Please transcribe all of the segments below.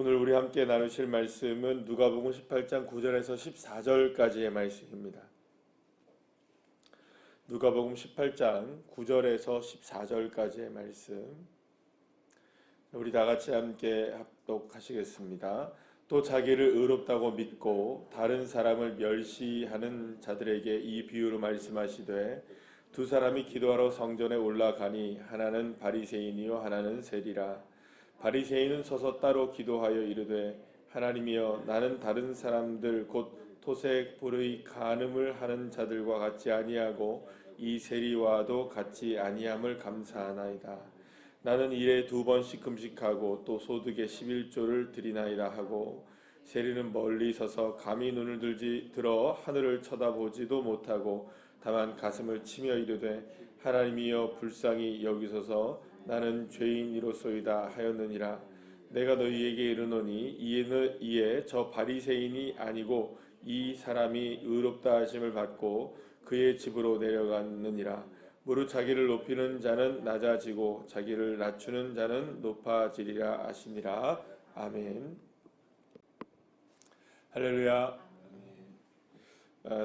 오늘 우리 함께 나누실 말씀은 누가복음 18장 9절에서 14절까지의 말씀입니다. 누가복음 18장 9절에서 14절까지의 말씀. 우리 다 같이 함께 합독하시겠습니다. 또 자기를 의롭다고 믿고 다른 사람을 멸시하는 자들에게 이 비유로 말씀하시되 두 사람이 기도하러 성전에 올라가니 하나는 바리새인이요 하나는 세리라 바리새인은 서서 따로 기도하여 이르되 하나님이여 나는 다른 사람들 곧 토색 불의 간음을 하는 자들과 같이 아니하고 이 세리와도 같이 아니함을 감사하나이다. 나는 일에 두 번씩 금식하고 또 소득의 11조를 드리나이다 하고 세리는 멀리 서서 감히 눈을 들지 들어 하늘을 쳐다보지도 못하고 다만 가슴을 치며 이르되 하나님이여 불쌍히 여기소서 나는 죄인이로소이다 하였느니라. 내가 너희에게 이르노니 이에는 이에 저 바리새인이 아니고 이 사람이 의롭다 하심을 받고 그의 집으로 내려갔느니라. 무릇 자기를 높이는 자는 낮아지고 자기를 낮추는 자는 높아지리라 하시니라. 아멘. 할렐루야. 어,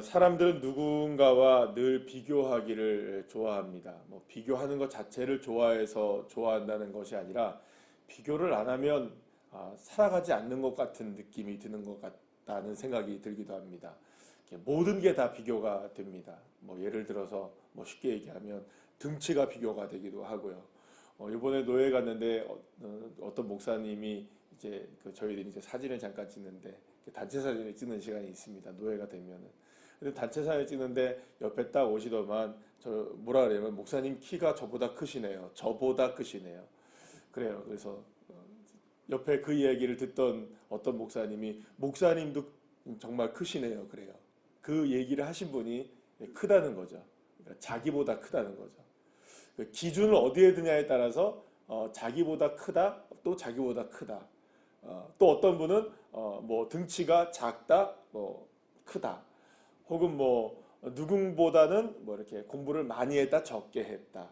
사람들은 누군가와 늘 비교하기를 좋아합니다. 뭐 비교하는 것 자체를 좋아해서 좋아한다는 것이 아니라 비교를 안 하면 아, 살아가지 않는 것 같은 느낌이 드는 것 같다는 생각이 들기도 합니다. 모든 게 다 비교가 됩니다. 뭐 예를 들어서 뭐 쉽게 얘기하면 등치가 비교가 되기도 하고요. 어, 이번에 노예 갔는데 어, 떤 목사님이 이제 그 저희들이 이제 사진을 잠깐 찍는데 단체 사진을 찍는 시간이 있습니다. 노예가 되면은. 근데 단체 사진 찍는데 옆에 딱 오시더만 저 뭐라 그래요? 목사님 키가 저보다 크시네요. 저보다 크시네요. 그래요. 그래서 어, 옆에 그 이야기를 듣던 어떤 목사님이 목사님도 정말 크시네요. 그래요. 그 얘기를 하신 분이 크다는 거죠. 그러니까 자기보다 크다는 거죠. 그 기준을 어디에 드냐에 따라서 어, 자기보다 크다, 또 자기보다 크다. 어, 또 어떤 분은 어, 뭐 등치가 작다, 뭐 크다. 혹은 뭐 누군보다는 뭐 이렇게 공부를 많이 했다 적게 했다.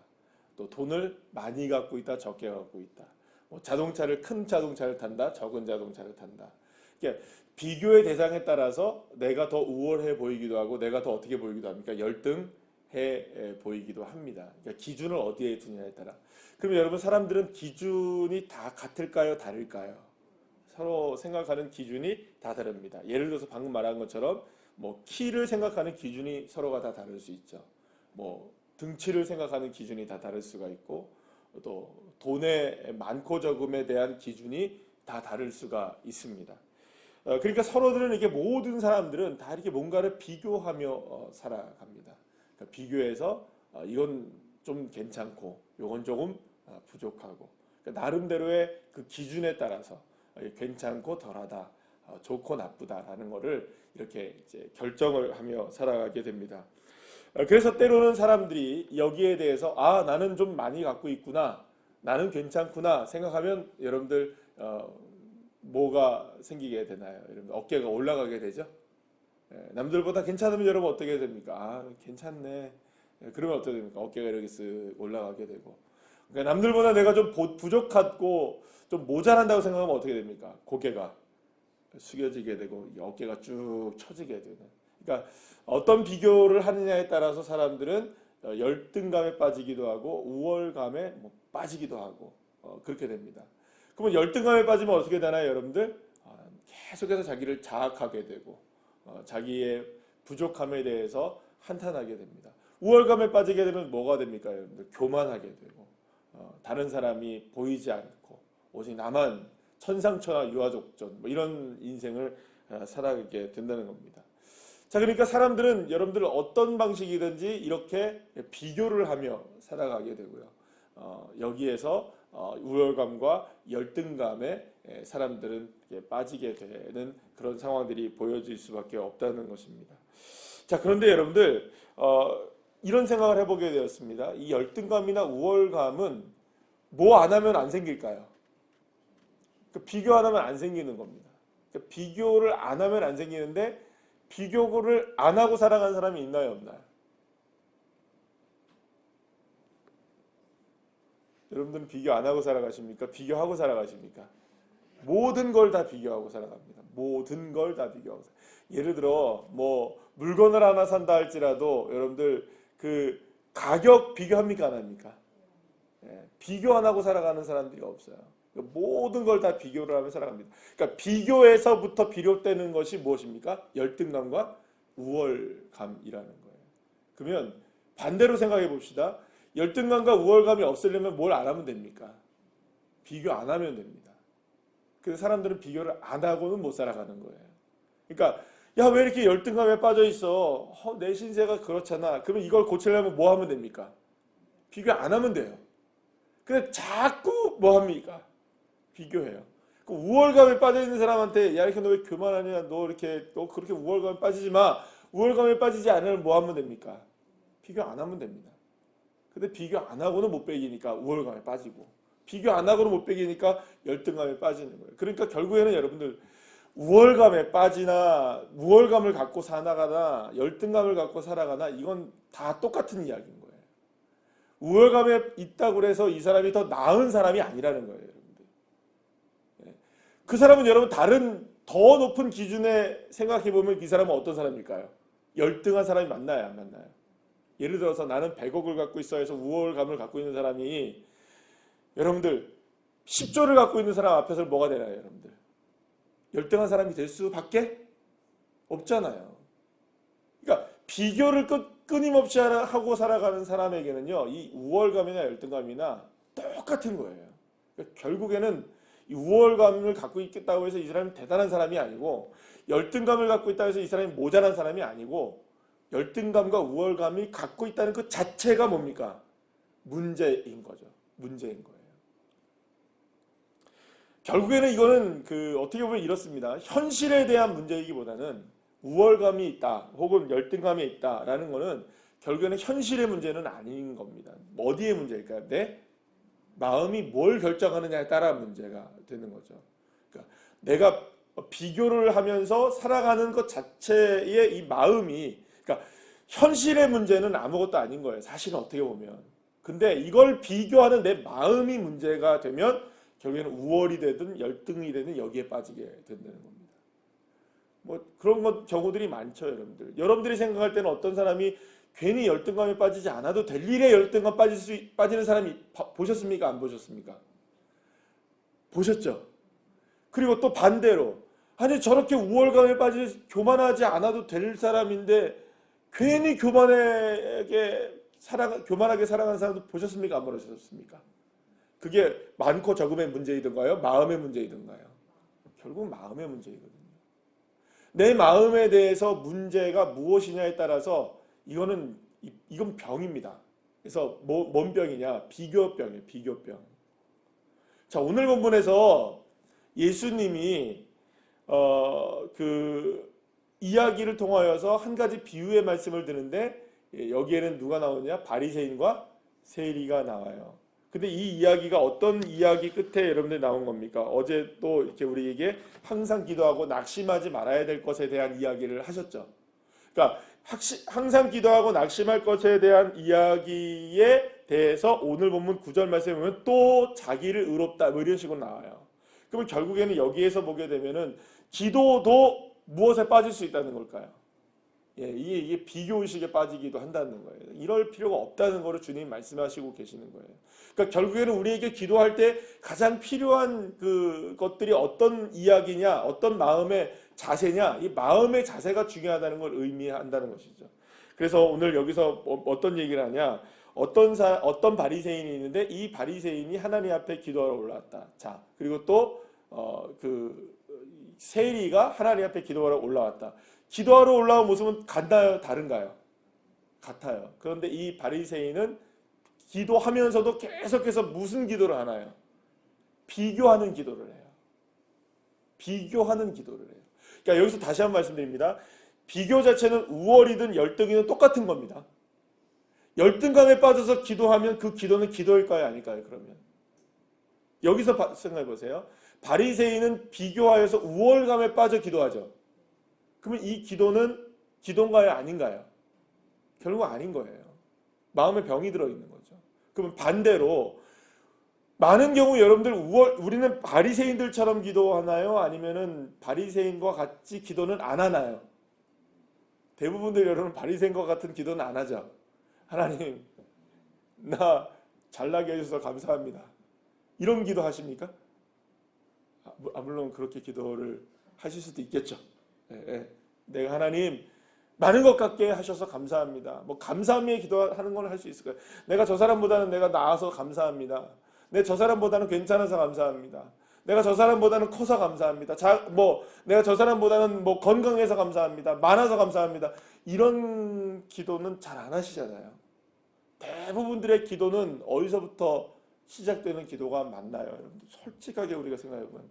또 돈을 많이 갖고 있다 적게 갖고 있다. 뭐 자동차를 큰 자동차를 탄다 적은 자동차를 탄다. 그러니까 비교의 대상에 따라서 내가 더 우월해 보이기도 하고 내가 더 어떻게 보이기도 합니까? 열등해 보이기도 합니다. 그러니까 기준을 어디에 두냐에 따라. 그럼 여러분 사람들은 기준이 다 같을까요? 다를까요? 서로 생각하는 기준이 다 다릅니다. 예를 들어서 방금 말한 것처럼 뭐 키를 생각하는 기준이 서로가 다 다를 수 있죠. 뭐 등치를 생각하는 기준이 다 다를 수가 있고 또 돈의 많고 적음에 대한 기준이 다 다를 수가 있습니다. 어, 그러니까 서로들은 이게 모든 사람들은 다 이렇게 뭔가를 비교하며 어, 살아갑니다. 그러니까 비교해서 어, 이건 좀 괜찮고 이건 조금 어, 부족하고 그러니까 나름대로의 그 기준에 따라서 어, 괜찮고 덜하다, 어, 좋고 나쁘다라는 것을 이렇게 결정을 하며 살아가게 됩니다. 어, 그래서 때로는 사람들이 여기에 대해서 아 나는 좀 많이 갖고 있구나, 나는 괜찮구나 생각하면 여러분들 어, 뭐가 생기게 되나요? 여러분 어깨가 올라가게 되죠. 예, 남들보다 괜찮으면 여러분 어떻게 됩니까? 아 괜찮네. 예, 그러면 어떻게 됩니까? 어깨가 이렇게 쓱 올라가게 되고. 그러니까 남들보다 내가 좀 부족하고 좀 모자란다고 생각하면 어떻게 됩니까? 고개가 숙여지게 되고 어깨가 쭉 처지게 되는. 그러니까 어떤 비교를 하느냐에 따라서 사람들은 어, 열등감에 빠지기도 하고 우월감에 뭐 빠지기도 하고 어, 그렇게 됩니다. 그러면 열등감에 빠지면 어떻게 되나요, 여러분들? 아, 계속해서 자기를 자학하게 되고 어, 자기의 부족함에 대해서 한탄하게 됩니다. 우월감에 빠지게 되면 뭐가 됩니까, 여러분들? 교만하게 되고 다른 사람이 보이지 않고 오직 나만 천상천하 유아족전 뭐 이런 인생을 어, 살아가게 된다는 겁니다. 자 그러니까 사람들은 여러분들 어떤 방식이든지 이렇게 비교를 하며 살아가게 되고요. 어, 여기에서 어, 우월감과 열등감에 사람들은 빠지게 되는 그런 상황들이 보여질 수밖에 없다는 것입니다. 자 그런데 여러분들 어, 이런 생각을 해보게 되었습니다. 이 열등감이나 우월감은 뭐 안 하면 안 생길까요? 그 비교 안 하면 안 생기는 겁니다. 그 비교를 안 하면 안 생기는데 비교를 안 하고 살아가는 사람이 있나요, 없나요? 여러분들은 비교 안 하고 살아가십니까? 비교하고 살아가십니까? 모든 걸 다 비교하고 살아갑니다. 모든 걸 다 비교하고. 살- 예를 들어 뭐 물건을 하나 산다 할지라도 여러분들 그 가격 비교합니까 안 합니까? 예, 비교 안 하고 살아가는 사람들이 없어요. 그러니까 모든 걸 다 비교를 하며 살아갑니다. 그러니까 비교에서부터 비롯되는 것이 무엇입니까? 열등감과 우월감이라는 거예요. 그러면 반대로 생각해 봅시다. 열등감과 우월감이 없으려면 뭘 안 하면 됩니까? 비교 안 하면 됩니다. 그래서 사람들은 비교를 안 하고는 못 살아가는 거예요. 그러니까 야 왜 이렇게 열등감에 빠져 있어? 어, 내 신세가 그렇잖아. 그러면 이걸 고치려면 뭐 하면 됩니까? 비교 안 하면 돼요. 근데 자꾸 뭐 합니까? 비교해요. 그 우월감에 빠져 있는 사람한테 야 이렇게 너 왜 교만하냐? 너 이렇게 너 그렇게 우월감에 빠지지 마. 우월감에 빠지지 않으면 뭐 하면 됩니까? 비교 안 하면 됩니다. 근데 비교 안 하고는 못 빼기니까 우월감에 빠지고 비교 안 하고는 못 빼기니까 열등감에 빠지는 거예요. 그러니까 결국에는 여러분들 우월감에 빠지나 우월감을 갖고 살아가나 열등감을 갖고 살아가나 이건 다 똑같은 이야기인 거예요. 우월감에 있다고 해서 이 사람이 더 나은 사람이 아니라는 거예요. 그 사람은 여러분 다른 더 높은 기준에 생각해 보면 이 사람은 어떤 사람일까요? 열등한 사람이 맞나요, 안 맞나요? 예를 들어서 나는 100억을 갖고 있어 해서 우월감을 갖고 있는 사람이 여러분들 10조를 갖고 있는 사람 앞에서 뭐가 되나요, 여러분들? 열등한 사람이 될 수밖에 없잖아요. 그러니까 비교를 끊, 끊임없이 하고 살아가는 사람에게는요, 이 우월감이나 열등감이나 똑같은 거예요. 그러니까 결국에는 이 우월감을 갖고 있겠다고 해서 이 사람이 대단한 사람이 아니고 열등감을 갖고 있다고 해서 이 사람이 모자란 사람이 아니고 열등감과 우월감이 갖고 있다는 그 자체가 뭡니까? 문제인 거죠. 문제인 거예요. 결국에는 이거는 그 어떻게 보면 이렇습니다. 현실에 대한 문제이기보다는 우월감이 있다 혹은 열등감이 있다라는 거는 결국에는 현실의 문제는 아닌 겁니다. 어디의 문제일까요? 내 마음이 뭘 결정하느냐에 따라 문제가 되는 거죠. 그러니까 내가 비교를 하면서 살아가는 것 자체의 이 마음이 그러니까 현실의 문제는 아무것도 아닌 거예요. 사실은 어떻게 보면. 근데 이걸 비교하는 내 마음이 문제가 되면 결국에는 우월이 되든 열등이 되든 여기에 빠지게 된다는 겁니다. 뭐 그런 것 경우들이 많죠, 여러분들. 여러분들이 생각할 때는 어떤 사람이 괜히 열등감에 빠지지 않아도 될 일에 열등감 빠질 수 빠지는 사람이 봐- 보셨습니까? 안 보셨습니까? 보셨죠? 그리고 또 반대로 아니 저렇게 우월감에 빠지 교만하지 않아도 될 사람인데 괜히 교만하게 살아 교만하게 살아가는 사람도 보셨습니까? 안 보셨습니까? 그게 많고 적음의 문제이든가요? 마음의 문제이든가요? 결국 마음의 문제이거든요. 내 마음에 대해서 문제가 무엇이냐에 따라서 이거는 이- 이건 병입니다. 그래서 뭐, 뭔 병이냐? 비교병이에요. 비교병. 자 오늘 본문에서 예수님이 어, 그 이야기를 통하여서 한 가지 비유의 말씀을 드는데 예, 여기에는 누가 나오냐? 바리새인과 세리가 나와요. 근데 이 이야기가 어떤 이야기 끝에 여러분들 나온 겁니까? 어제 또 이렇게 우리에게 항상 기도하고 낙심하지 말아야 될 것에 대한 이야기를 하셨죠. 그러니까 항상 기도하고 낙심할 것에 대한 이야기에 대해서 오늘 본문 9절 말씀에 보면 또 자기를 의롭다 뭐 이런 식으로 나와요. 그러면 결국에는 여기에서 보게 되면은 기도도 무엇에 빠질 수 있다는 걸까요? 예, 이게, 이게 비교 의식에 빠지기도 한다는 거예요. 이럴 필요가 없다는 거를 주님 말씀하시고 계시는 거예요. 그러니까 결국에는 우리에게 기도할 때 가장 필요한 그 것들이 어떤 이야기냐, 어떤 마음의 자세냐, 이 마음의 자세가 중요하다는 걸 의미한다는 것이죠. 그래서 오늘 여기서 어- 어떤 얘기를 하냐? 어떤 사 어떤 바리새인이 있는데 이 바리새인이 하나님 앞에 기도하러 올라왔다. 자, 그리고 또어그 세리가 하나님 앞에 기도하러 올라왔다. 기도하러 올라온 모습은 같나요? 다른가요? 같아요. 그런데 이 바리새인은 기도하면서도 계속해서 무슨 기도를 하나요? 비교하는 기도를 해요. 비교하는 기도를 해요. 그러니까 여기서 다시 한 번 말씀드립니다. 비교 자체는 우월이든 열등이든 똑같은 겁니다. 열등감에 빠져서 기도하면 그 기도는 기도일까요? 아닐까요? 그러면 여기서 바- 생각해 보세요. 바리새인은 비교하여서 우월감에 빠져 기도하죠. 그러면 이 기도는 기도인가요? 아닌가요? 결국 아닌 거예요. 마음에 병이 들어 있는 거죠. 그러면 반대로 많은 경우 여러분들 우월, 우리는 바리새인들처럼 기도하나요? 아니면은 바리새인과 같이 기도는 안 하나요? 대부분들 여러분 바리새인과 같은 기도는 안 하죠. 하나님 나 잘나게 해주셔서 감사합니다. 이런 기도 하십니까? 아, 물론 그렇게 기도를 하실 수도 있겠죠. 예, 예. 내가 하나님 많은 것 같게 하셔서 감사합니다. 뭐 감사함에 기도하는 건 할 수 있을 거예요. 내가 저 사람보다는 내가 나아서 감사합니다. 내 저 사람보다는 괜찮아서 감사합니다. 내가 저 사람보다는 커서 감사합니다. 자, 뭐 내가 저 사람보다는 뭐 건강해서 감사합니다. 많아서 감사합니다. 이런 기도는 잘 안 하시잖아요. 대부분들의 기도는 어디서부터 시작되는 기도가 맞나요? 여러분들 솔직하게 우리가 생각해 보면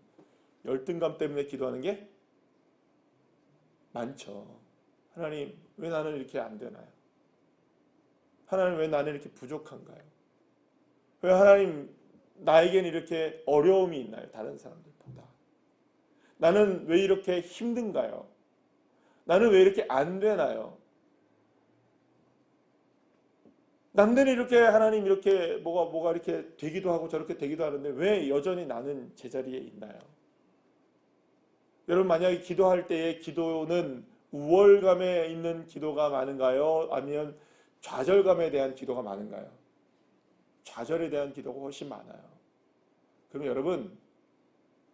열등감 때문에 기도하는 게 많죠. 하나님 왜 나는 이렇게 안 되나요? 하나님 왜 나는 이렇게 부족한가요? 왜 하나님 나에겐 이렇게 어려움이 있나요? 다른 사람들보다. 나는 왜 이렇게 힘든가요? 나는 왜 이렇게 안 되나요? 남들이 이렇게 하나님 이렇게 뭐가 뭐가 이렇게 되기도 하고 저렇게 되기도 하는데 왜 여전히 나는 제자리에 있나요? 여러분 만약에 기도할 때의 기도는 우월감에 있는 기도가 많은가요? 아니면 좌절감에 대한 기도가 많은가요? 좌절에 대한 기도가 훨씬 많아요. 그럼 여러분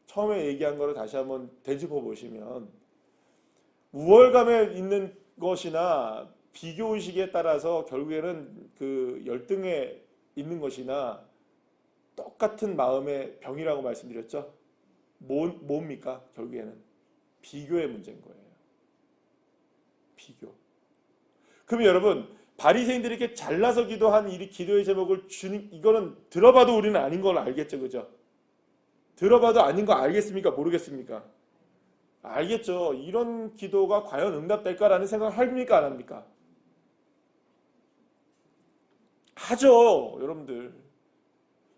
처음에 얘기한 거를 다시 한번 되짚어 보시면 우월감에 있는 것이나 비교 의식에 따라서 결국에는 그 열등에 있는 것이나 똑같은 마음의 병이라고 말씀드렸죠. 뭐, 뭡니까? 결국에는 비교의 문제인 거예요. 비교. 그럼 여러분 바리새인들이 이렇게 잘나서 기도한 이 기도의 제목을 주님 이거는 들어봐도 우리는 아닌 걸 알겠죠, 그죠? 들어봐도 아닌 거 알겠습니까? 모르겠습니까? 알겠죠. 이런 기도가 과연 응답될까라는 생각을 합니까? 안 합니까? 하죠, 여러분들.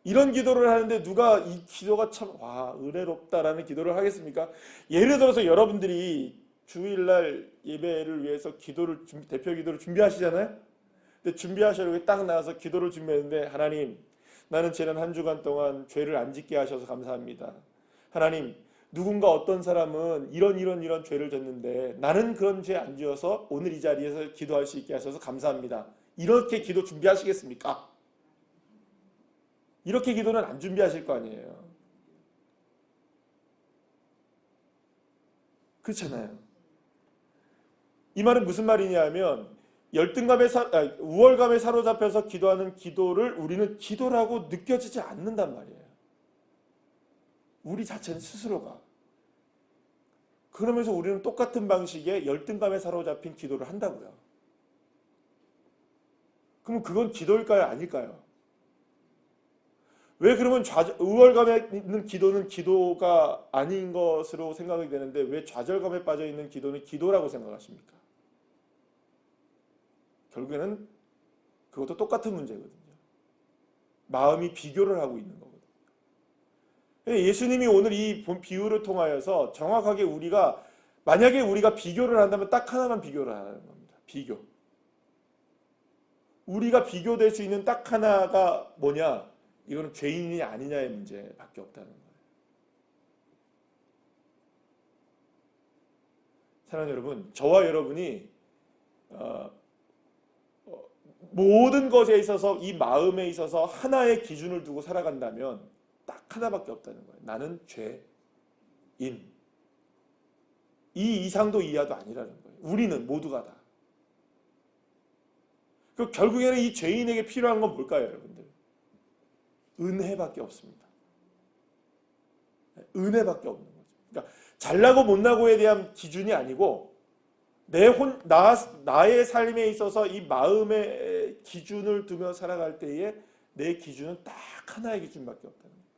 이런 기도를 하는데 누가 이 기도가 참, 와, 은혜롭다라는 기도를 하겠습니까? 예를 들어서 여러분들이 주일날 예배를 위해서 기도를, 대표 기도를 준비하시잖아요? 근데 준비하시려고 딱 나와서 기도를 준비했는데, 하나님, 나는 지난 한 주간 동안 죄를 안 짓게 하셔서 감사합니다. 하나님, 누군가 어떤 사람은 이런 이런 이런 죄를 졌는데 나는 그런 죄 안 지어서 오늘 이 자리에서 기도할 수 있게 하셔서 감사합니다. 이렇게 기도 준비하시겠습니까? 이렇게 기도는 안 준비하실 거 아니에요. 그렇잖아요. 이 말은 무슨 말이냐면 열등감에 사, 아, 우월감에 사로잡혀서 기도하는 기도를 우리는 기도라고 느껴지지 않는단 말이에요. 우리 자체는 스스로가. 그러면서 우리는 똑같은 방식의 열등감에 사로잡힌 기도를 한다고요. 그럼 그건 기도일까요? 아닐까요? 왜 그러면 우월감에 있는 기도는 기도가 아닌 것으로 생각이 되는데 왜 좌절감에 빠져 있는 기도는 기도라고 생각하십니까? 결국에는 그것도 똑같은 문제거든요. 마음이 비교를 하고 있는 거거든요. 예수님이 오늘 이 비유를 통하여서 정확하게 우리가 만약에 우리가 비교를 한다면 딱 하나만 비교를 하는 겁니다. 비교. 우리가 비교될 수 있는 딱 하나가 뭐냐? 이거는 죄인이 아니냐의 문제밖에 없다는 거예요. 사랑하는 여러분, 저와 여러분이 어, 어, 모든 것에 있어서 이 마음에 있어서 하나의 기준을 두고 살아간다면 딱 하나밖에 없다는 거예요. 나는 죄인. 이 이상도 이하도 아니라는 거예요. 우리는 모두가 다. 그 결국에는 이 죄인에게 필요한 건 뭘까요, 여러분들? 은혜밖에 없습니다. 은혜밖에 없는 거죠. 그러니까 잘나고 못나고에 대한 기준이 아니고 내 혼, 나, 나의 삶에 있어서 이 마음의 기준을 두며 살아갈 때에 내 기준은 딱 하나의 기준밖에 없다는 거예요.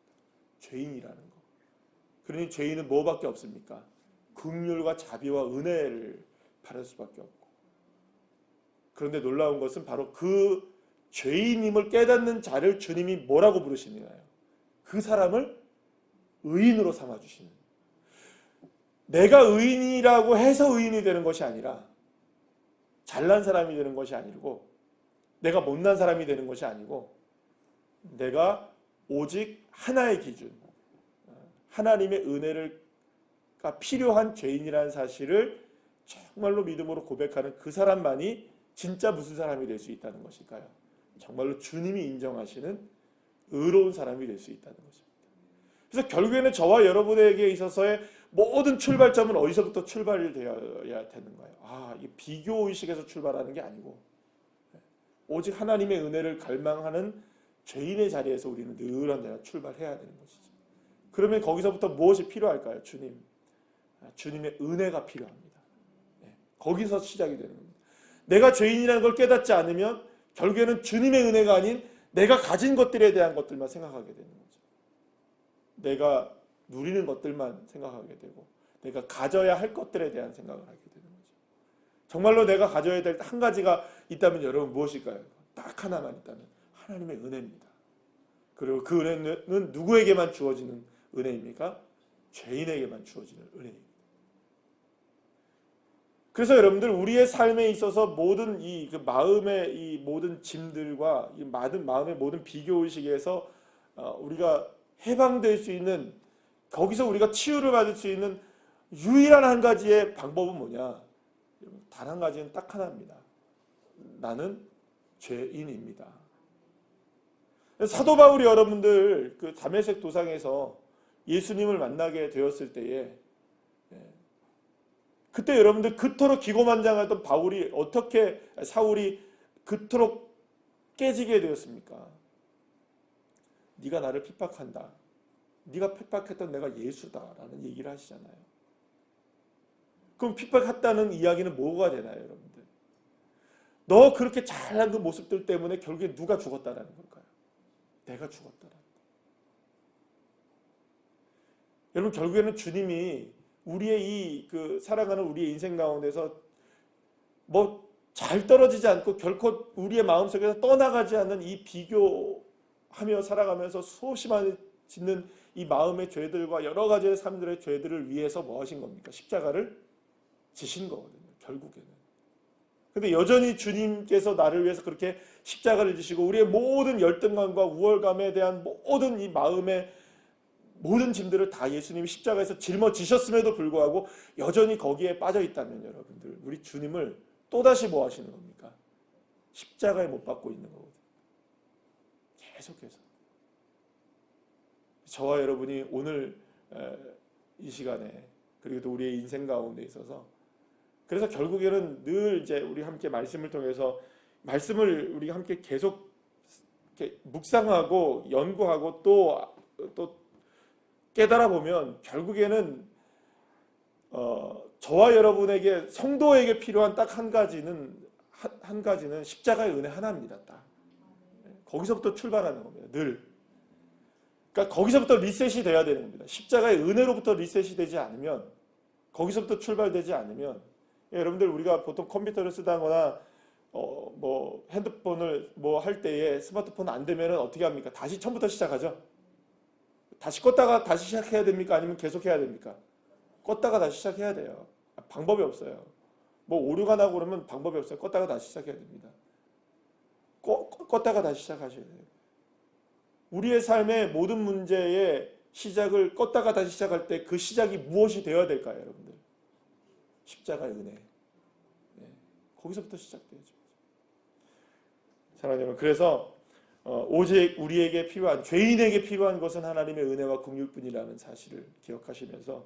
죄인이라는 거. 그러니 죄인은 뭐밖에 없습니까? 긍휼과 자비와 은혜를 바랄 수밖에 없고. 그런데 놀라운 것은 바로 그 죄인임을 깨닫는 자를 주님이 뭐라고 부르시느냐요. 그 사람을 의인으로 삼아 주시는. 내가 의인이라고 해서 의인이 되는 것이 아니라 잘난 사람이 되는 것이 아니고 내가 못난 사람이 되는 것이 아니고 내가 오직 하나의 기준, 하나님의 은혜가 필요한 죄인이라는 사실을 정말로 믿음으로 고백하는 그 사람만이 진짜 무슨 사람이 될 수 있다는 것일까요? 정말로 주님이 인정하시는 의로운 사람이 될 수 있다는 것입니다. 그래서 결국에는 저와 여러분에게 있어서의 모든 출발점은 어디서부터 출발이 되어야 되는 거예요. 아, 이 비교 의식에서 출발하는 게 아니고 오직 하나님의 은혜를 갈망하는 죄인의 자리에서 우리는 늘 언제나 출발해야 되는 것이죠. 그러면 거기서부터 무엇이 필요할까요? 주님. 아, 주님의 은혜가 필요합니다. 네, 거기서 시작이 되는 겁니다. 내가 죄인이라는 걸 깨닫지 않으면 결국에는 주님의 은혜가 아닌 내가 가진 것들에 대한 것들만 생각하게 되는 거죠. 내가 누리는 것들만 생각하게 되고 내가 가져야 할 것들에 대한 생각을 하게 되는 거죠. 정말로 내가 가져야 될 한 가지가 있다면 여러분 무엇일까요? 딱 하나만 있다면 하나님의 은혜입니다. 그리고 그 은혜는 누구에게만 주어지는 은혜입니까? 죄인에게만 주어지는 은혜입니다. 그래서 여러분들 우리의 삶에 있어서 모든 이 그 마음의 이 모든 짐들과 이 모든 마음의 모든 비교 의식에서 어, 우리가 해방될 수 있는 거기서 우리가 치유를 받을 수 있는 유일한 한 가지의 방법은 뭐냐? 단 한 가지는 딱 하나입니다. 나는 죄인입니다. 사도 바울이 여러분들 그 담에색 도상에서 예수님을 만나게 되었을 때에 예, 그때 여러분들 그토록 기고만장하던 바울이 어떻게 사울이 그토록 깨지게 되었습니까? 네가 나를 핍박한다. 네가 핍박했던 내가 예수다라는 얘기를 하시잖아요. 그럼 핍박했다는 이야기는 뭐가 되나요, 여러분들? 너 그렇게 잘난 그 모습들 때문에 결국에 누가 죽었다라는 걸까요? 내가 죽었다라는 거. 여러분 결국에는 주님이 우리의 이 그 살아가는 우리의 인생 가운데서 뭐 잘 떨어지지 않고 결코 우리의 마음속에서 떠나가지 않는 이 비교하며 살아가면서 수없이 많이 짓는 이 마음의 죄들과 여러 가지의 삶들의 죄들을 위해서 뭐 하신 겁니까? 십자가를 지신 거거든요. 결국에는. 근데 여전히 주님께서 나를 위해서 그렇게 십자가를 지시고 우리의 모든 열등감과 우월감에 대한 모든 이 마음의 모든 짐들을 다 예수님이 십자가에서 짊어지셨음에도 불구하고 여전히 거기에 빠져 있다면 여러분들 우리 주님을 또다시 뭐 하시는 겁니까? 십자가에 못 박고 있는 거거든요. 계속해서. 저와 여러분이 오늘 이 시간에 그리고 또 우리의 인생 가운데 있어서 그래서 결국에는 늘 이제 우리 함께 말씀을 통해서 말씀을 우리 함께 계속 묵상하고 연구하고 또또 깨달아 보면 결국에는 어, 저와 여러분에게 성도에게 필요한 딱 한 가지는 한, 한 가지는 십자가의 은혜 하나입니다. 딱 거기서부터 출발하는 겁니다. 늘 그러니까 거기서부터 리셋이 돼야 되는 겁니다. 십자가의 은혜로부터 리셋이 되지 않으면 거기서부터 출발되지 않으면 예, 여러분들 우리가 보통 컴퓨터를 쓰다거나 어, 뭐 핸드폰을 뭐 할 때에 스마트폰 안 되면은 어떻게 합니까? 다시 처음부터 시작하죠. 다시 껐다가 다시 시작해야 됩니까? 아니면 계속 해야 됩니까? 껐다가 다시 시작해야 돼요. 아, 방법이 없어요. 뭐 오류가 나고 그러면 방법이 없어요. 껐다가 다시 시작해야 됩니다. 꺼, 껐다가 다시 시작하셔야 돼요. 우리의 삶의 모든 문제의 시작을 껐다가 다시 시작할 때 그 시작이 무엇이 되어야 될까요, 여러분들? 십자가의 은혜. 네. 거기서부터 시작되죠. 사랑하는 여러분, 그래서 어, 오직 우리에게 필요한 죄인에게 필요한 것은 하나님의 은혜와 긍휼뿐이라는 사실을 기억하시면서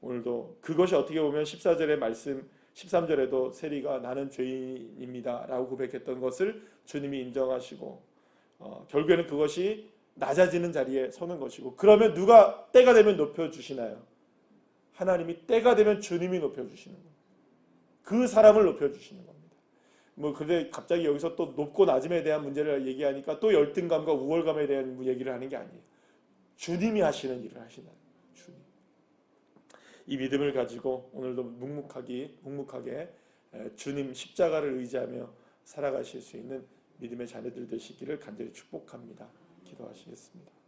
오늘도 그것이 어떻게 보면 14절의 말씀 13절에도 세리가 나는 죄인입니다라고 고백했던 것을 주님이 인정하시고 어, 결국에는 그것이 낮아지는 자리에 서는 것이고 그러면 누가 때가 되면 높여 주시나요? 하나님이 때가 되면 주님이 높여 주시는 겁니다. 그 사람을 높여 주시는 겁니다. 뭐 근데 갑자기 여기서 또 높고 낮음에 대한 문제를 얘기하니까 또 열등감과 우월감에 대한 얘기를 하는 게 아니에요. 주님이 하시는 일을 하시는 주님. 이 믿음을 가지고 오늘도 묵묵하기 묵묵하게 주님 십자가를 의지하며 살아가실 수 있는 믿음의 자녀들 되시기를 간절히 축복합니다. 기도하시겠습니다.